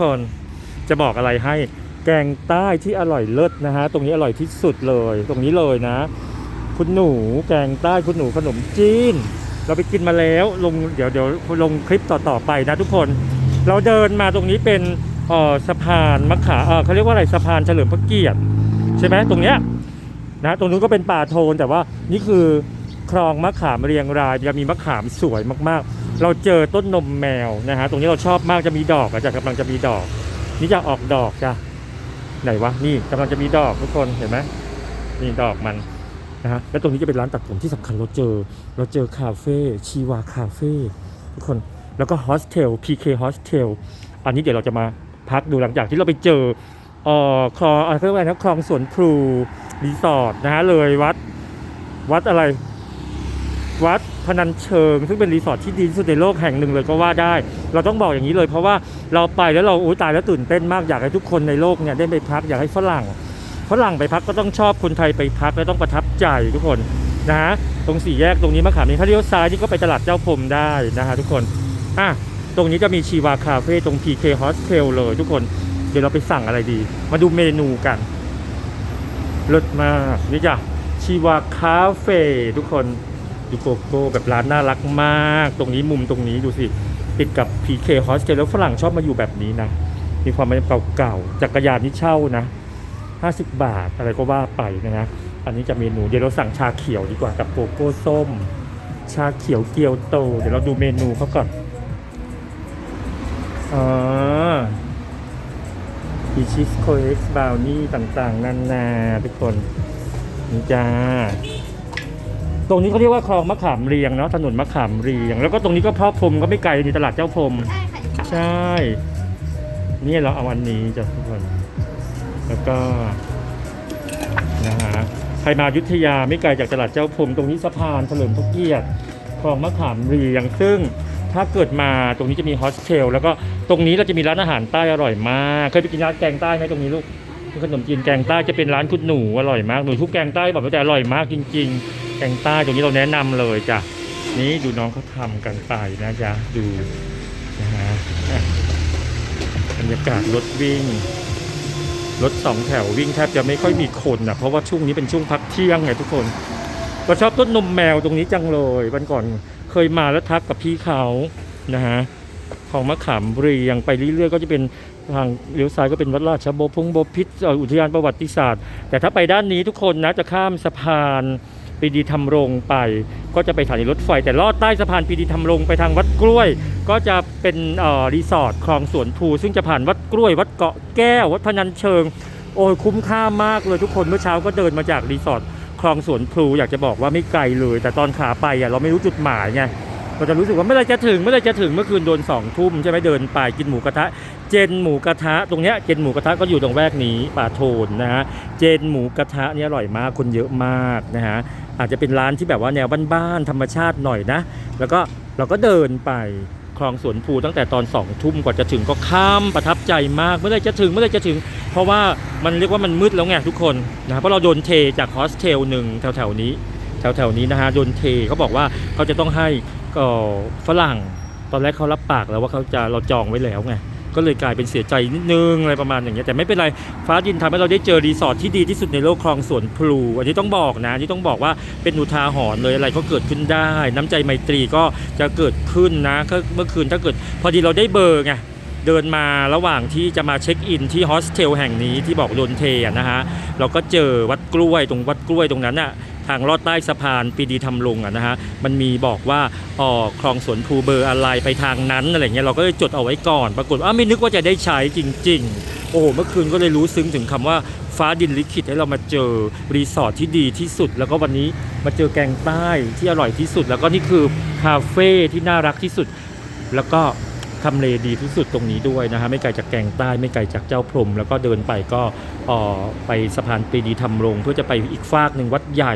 คนจะบอกอะไรให้แกงใต้ที่อร่อยเลิศนะฮะ ตรงนี้อร่อยที่สุดเลย ตรงนี้เลยนะ คุณหนูแกงใต้คุณหนูขนมจีน เราไปกินมาแล้วลงเดี๋ยวเดี๋ยวลงคลิปต่อๆไปนะทุกคน เราเดินมาตรงนี้เป็นออสะพานมะขามเออเขาเรียกว่าอะไรสะพานเฉลิมพระเกียรติใช่ไหมตรงเนี้ยนะตรงนู้นก็เป็นป่าโทนแต่ว่านี่คือคลองมะขามเรียงรายจะมีมะขามสวยมากๆ เราเจอต้นนมแมวนะฮะตรงนี้เราชอบมากจะมีดอกอะจะกำลังจะมีดอก นี่จะออกดอกจ้ะไหนวะนี่กำลังจะมีดอกทุกคนเห็นไหมนี่ดอกมันนะฮะแล้วตรงนี้จะเป็นร้านตัดผมที่สำคัญเราเจอ เราเจอคาเฟ่ชีวาคาเฟ่ทุกคนแล้วก็โฮสเทล PK Hostel อันนี้เดี๋ยวเราจะมาพักดูหลังจากที่เราไปเจออ่อคลองอะไรเรียกว่านะคลองสวนพลูรีสอร์ทนะฮะเลยวัด วัดอะไร วัด พนัญเชิง ซึ่งเป็นรีสอร์ทที่ดีที่สุดในโลกแห่งหนึ่งเลยก็ว่าได้ เราต้องบอกอย่างนี้เลย เพราะว่าเราไปแล้วเราโอ้ยตายแล้วตื่นเต้นมากอยากให้ทุกคนในโลกเนี่ยได้ไปพักอยากให้ฝรั่งฝรั่งไปพักก็ต้องชอบคนไทยไปพักแล้วต้องประทับใจทุกคนนะฮะตรงสี่แยกตรงนี้มะขามนี่ถ้าเลี้ยวซ้ายนี่ก็ไปตลาดเจ้าพรมได้นะฮะทุกคนอะตรงนี้จะมีชีวาคาเฟ่ตรง PK Hostel เลยทุกคนเดี๋ยวเราไปสั่งอะไรดี มาดูเมนูกันเลิศมากนี่จ้ะชีวาคาเฟ่ทุกคน ดูโกโก้แบบร้านน่ารักมาก ตรงนี้มุมตรงนี้ดูสิ ติดกับ PK Hostel แล้วฝรั่งชอบมาอยู่แบบนี้นะ มีความเป็นเก่าๆจักรยานนี่เช่านะ 50 บาทอะไรก็ว่าไปนะนะ อันนี้จะเมนูเดี๋ยวเราสั่งชาเขียวดีกว่ากับโกโก้ส้ม ชาเขียวเกียวโต เดี๋ยวเราดูเมนูเขาก่อนอ๋อพีชิสโคเอ็กซ์บาวนี่ต่างๆนานาทุกคนนี่จ้า ตรงนี้เขาเรียกว่าคลองมะขามเรียงเนาะถนนมะขามเรียง แล้วก็ตรงนี้ก็พ่อพรมก็ไม่ไกลนี่ตลาดเจ้าพรมใช่ค่ะใช่นี่เราเอาอันนี้จ้ะทุกคนแล้วก็นะฮะใครมายุทธยาไม่ไกลจากตลาดเจ้าพรมตรงนี้สะพานเฉลิมพระเกียรติคลองมะขามเรียง ซึ่งถ้าเกิดมาตรงนี้จะมีโฮสเทลแล้วก็ตรงนี้เราจะมีร้านอาหารใต้อร่อยมากเคยไปกินร้านแกงใต้ไหมตรงนี้ลูกขนมจีนแกงใต้จะเป็นร้านคุณหนูอร่อยมากหนูทุกแกงใต้บอกว่าแต่อร่อยมากจริง ๆ แกงใต้ตรงนี้เราแนะนำเลยจ้ะนี่ดูน้องเขาทำกันไปนะจ๊ะดูนะฮะบรรยากาศรถวิ่งรถสองแถววิ่งแทบจะไม่ค่อยมีคนนะเพราะว่าช่วงนี้เป็นช่วงพักเที่ยงไงทุกคนก็ชอบต้นนมแมวตรงนี้จังเลยวันก่อนเคยมาแล้วทักกับพี่เขานะฮะของมะขามเรียงไปเรื่อยๆก็จะเป็นทางเลี้ยวซ้ายก็เป็นวัดราชบพงบพิษอุทยานประวัติศาสตร์ แต่ถ้าไปด้านนี้ทุกคนนะจะข้ามสะพาน ปีดีทำรงไป ก็จะไปสถานีรถไฟ แต่ลอดใต้สะพานปีดีทำรงไปทางวัดกล้วย ก็จะเป็นอ่อรีสอร์ทคลองสวนภูซึ่งจะผ่านวัดกล้วย วัดเกาะแก้ว วัดพนัญเชิง โอ้ยคุ้มค่ามากเลยทุกคนเมื่อเช้าก็เดินมาจากรีสอร์ทคลองสวนพลูอยากจะบอกว่าไม่ไกลเลย แต่ตอนขาไปอะเราไม่รู้จุดหมายไง เราจะรู้สึกว่าเมื่อไรจะถึงเมื่อไรจะถึงเมื่อคืนโดนสองทุ่มใช่ไหมเดินไปกินหมูกระทะ เจนหมูกระทะ ตรงเนี้ยเจนหมูกระทะก็อยู่ตรงแวกนี้ป่าโทนนะฮะเจนหมูกระทะเนี่ยอร่อยมากคนเยอะมากนะฮะอาจจะเป็นร้านที่แบบว่าแนวบ้านๆธรรมชาติหน่อยนะ แล้วก็เราก็เดินไปคลองสวนภูตั้งแต่ตอนสองทุ่มกว่าจะถึงก็ข้ามประทับใจมากเมื่อไรจะถึงเมื่อไรจะถึง เพราะว่ามันเรียกว่ามันมืดแล้วไงทุกคนนะเพราะเราโดนเทจากโฮสเทลหนึ่งแถวๆนี้แถวๆนี้นะฮะโดนเทเขาบอกว่าเขาจะต้องให้ ก็ฝรั่งตอนแรกเขารับปากแล้วว่าเขาจะเราจองไว้แล้วไงก็เลยกลายเป็นเสียใจนิดนึงอะไรประมาณอย่างเงี้ยแต่ไม่เป็นไรฟ้าดินทำให้เราได้เจอรีสอร์ทที่ดีที่สุดในโลกคลองสวนพลูอันนี้ต้องบอกนะอันนี่ต้องบอกว่าเป็นอุทาหรณ์เลยอะไรก็เกิดขึ้นได้ น้ำใจไมตรีก็จะเกิดขึ้นนะก็เมื่อคืนถ้าเกิด พอดีเราได้เบอร์ไงเดินมาระหว่างที่จะมาเช็คอินที่โฮสเทลแห่งนี้ที่บอกโดนเทนะฮะเราก็เจอวัดกล้วยตรงวัดกล้วยตรงนั้นน่ะ ทางลอดใต้สะพานปีดีทำลงอะนะฮะมันมีบอกว่าอ๋อคลองสวนภูเบอร์อะไรไปทางนั้นอะไรเงี้ยเราก็เลยจดเอาไว้ก่อน ปรากฏว่าไม่นึกว่าจะได้ใช้จริง ๆ โอ้โหเมื่อคืนก็เลยรู้ซึ้งถึงคำว่าฟ้าดินลิขิตให้เรามาเจอรีสอร์ทที่ดีที่สุด แล้วก็วันนี้มาเจอแกงใต้ที่อร่อยที่สุด แล้วก็นี่คือคาเฟ่ที่น่ารักที่สุด แล้วก็ ทำเลดีที่สุดตรงนี้ด้วยนะฮะไม่ไกลจากแกงใต้ไม่ไกลจากเจ้าพรม แล้วก็เดินไปก็อ่อไปสะพานปรีดีธรรมรงเพื่อจะไปอีกฟากหนึ่งวัดใหญ่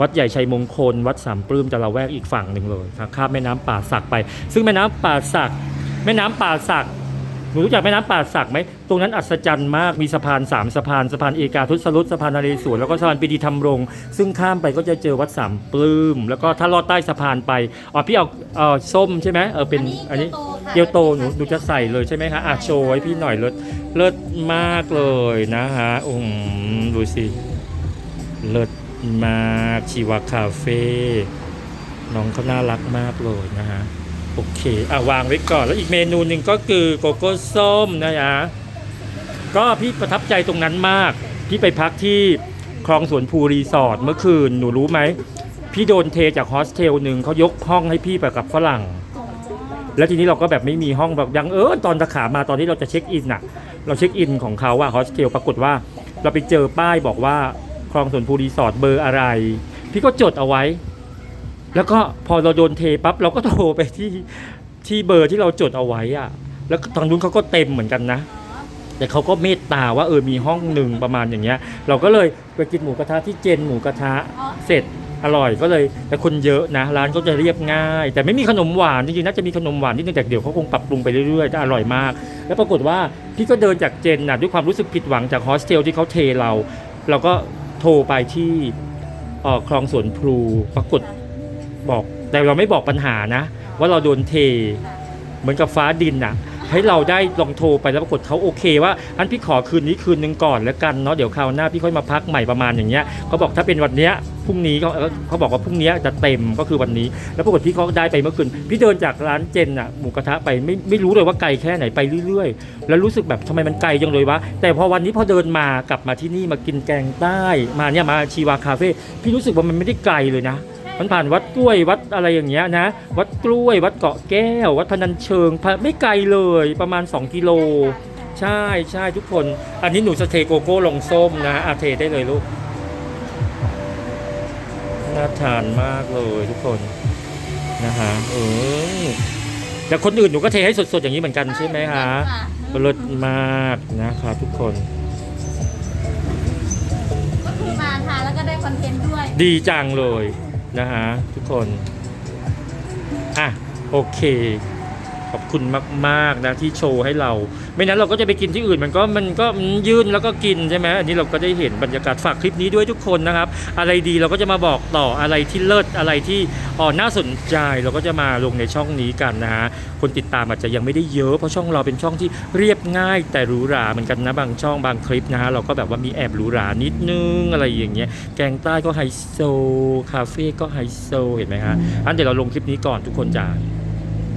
วัดใหญ่ชัยมงคล วัดสามปลื้มจะละแวกอีกฝั่งหนึ่งเลยครับข้ามแม่น้ำป่าสักไป ซึ่งแม่น้ำป่าสัก แม่น้ำป่าสัก หนูรู้จักแม่น้ำป่าสักไหมตรงนั้นอัศจรรย์มากมีสะพานสามสะพานสะพานเอกาทุสรุตสะพานนเรศวรแล้วก็สะพานปีดีธรรมรงค์ซึ่งข้ามไปก็จะเจอวัดสามปลื้มแล้วก็ถ้าลอดใต้สะพานไปอ๋อพี่เอาเออส้มใช่ไหมเออเป็นอันนี้เกียวโตหนูหนูจะใส่เลยใช่ไหมคะอะโชว์ให้พี่หน่อยเลิศเลิศมากเลยนะฮะอืมดูสิเลิศมากชีวาคาเฟ่น้องเขาน่ารักมากเลยนะฮะ โอเคอะวางไว้ก่อนแล้วอีกเมนูหนึ่งก็คือโกโก้ส้มนะฮะก็พี่ประทับใจตรงนั้นมาก พี่ไปพักที่คลองสวนภูรีสอร์ทเมื่อคืนหนูรู้ไหม พี่โดนเทจากโฮสเทลหนึ่งเขายกห้องให้พี่ไปกับฝรั่ง แล้วทีนี้เราก็แบบไม่มีห้องแบบยังเออตอนตะขามาตอนที่เราจะเช็คอินอะเราเช็คอินของเขาว่าโฮสเทลปรากฏว่า เราไปเจอป้ายบอกว่าคลองสวนภูรีสอร์ทเบอร์อะไร พี่ก็จดเอาไว้ แล้วก็พอเราโดนเทปั๊บเราก็โทรไปที่ที่เบอร์ที่เราจดเอาไว้อะแล้วทางนู้นเขาก็เต็มเหมือนกันนะ แต่เขาก็เมตตาว่าเออมีห้องหนึ่งประมาณอย่างเงี้ย เราก็เลยไปกินหมูกระทะที่เจนหมูกระทะเสร็จอร่อยก็เลยแต่คนเยอะนะ ร้านก็จะเรียบง่าย แต่ไม่มีขนมหวานจริงๆน่าจะมีขนมหวานนิดนึงแต่เดี๋ยวเขาคงปรับปรุงไปเรื่อยๆแต่อร่อยมาก แล้วปรากฏว่าพี่ก็เดินจากเจนนะด้วยความรู้สึกผิดหวังจากโฮสเทลที่เขาเทเรา เราก็โทรไปที่ออคลองสวนพลูปรากฏ บอกแต่เราไม่บอกปัญหานะ ว่าเราโดนเท เหมือนกับฟ้าดินน่ะให้เราได้ลองโทรไปแล้วปรากฏเขาโอเคว่าอันพี่ขอคืนนี้คืนหนึ่งก่อนแล้วกันเนาะเดี๋ยวคราวหน้าพี่ค่อยมาพักใหม่ประมาณอย่างเงี้ยเขาบอกถ้าเป็นวันเนี้ยพรุ่งนี้เขาเขาบอกว่าพรุ่งนี้จะเต็มก็คือวันนี้ แล้วปรากฏพี่เขาได้ไปเมื่อคืนพี่เดินจากร้านเจนอะหมูกระทะไปไม่ไม่รู้เลยว่าไกลแค่ไหนไปเรื่อยๆ แล้วรู้สึกแบบทำไมมันไกลจังเลยวะแต่พอวันนี้พอเดินมากลับมาที่นี่มากินแกงใต้มาเนี่ยมาชีวาคาเฟ่พี่รู้สึกว่ามันไม่ได้ไกลเลยนะ มันผ่านวัดกล้วยวัดอะไรอย่างเงี้ยนะ วัดกล้วยวัดเกาะแก้ว วัดพนัญเชิงผ่านไม่ไกลเลยประมาณ 2 กิโล ใช่ใช่ทุกคน อันนี้หนูสเทโกโก้ลงส้มนะอาเทได้เลยลูกน่าทานมากเลยทุกคนนะฮะเออแต่คนอื่นหนูก็เทให้สดๆอย่างนี้เหมือนกันใช่ไหมคะรสมากนะครับทุกคนก็คือมาทานแล้วก็ได้คอนเทนต์ด้วย ดีจังเลย นะฮะทุกคน อะ โอเค ขอบคุณมากๆนะที่โชว์ให้เรา ไม่นั้นเราก็จะไปกินที่อื่น มันก็มันก็ยืนแล้วก็กินใช่ไหมอันนี้เราก็ได้เห็นบรรยากาศฝากคลิปนี้ด้วยทุกคนนะครับ อะไรดีเราก็จะมาบอกต่ออะไรที่เลิศอะไรที่อ๋อน่าสนใจเราก็จะมาลงในช่องนี้กันนะฮะคนติดตามอาจจะยังไม่ได้เยอะเพราะช่องเราเป็นช่องที่เรียบง่าย แต่หรูหราเหมือนกันนะบางช่องบางคลิปนะฮะเราก็แบบว่ามีแอบหรูหรานิดนึงอะไรอย่างเงี้ยแกงใต้ก็ไฮโซคาเฟ่ก็ไฮโซเห็นไหมฮะอันเดี๋ยวเราลงคลิปนี้ก่อนทุกคนจ้า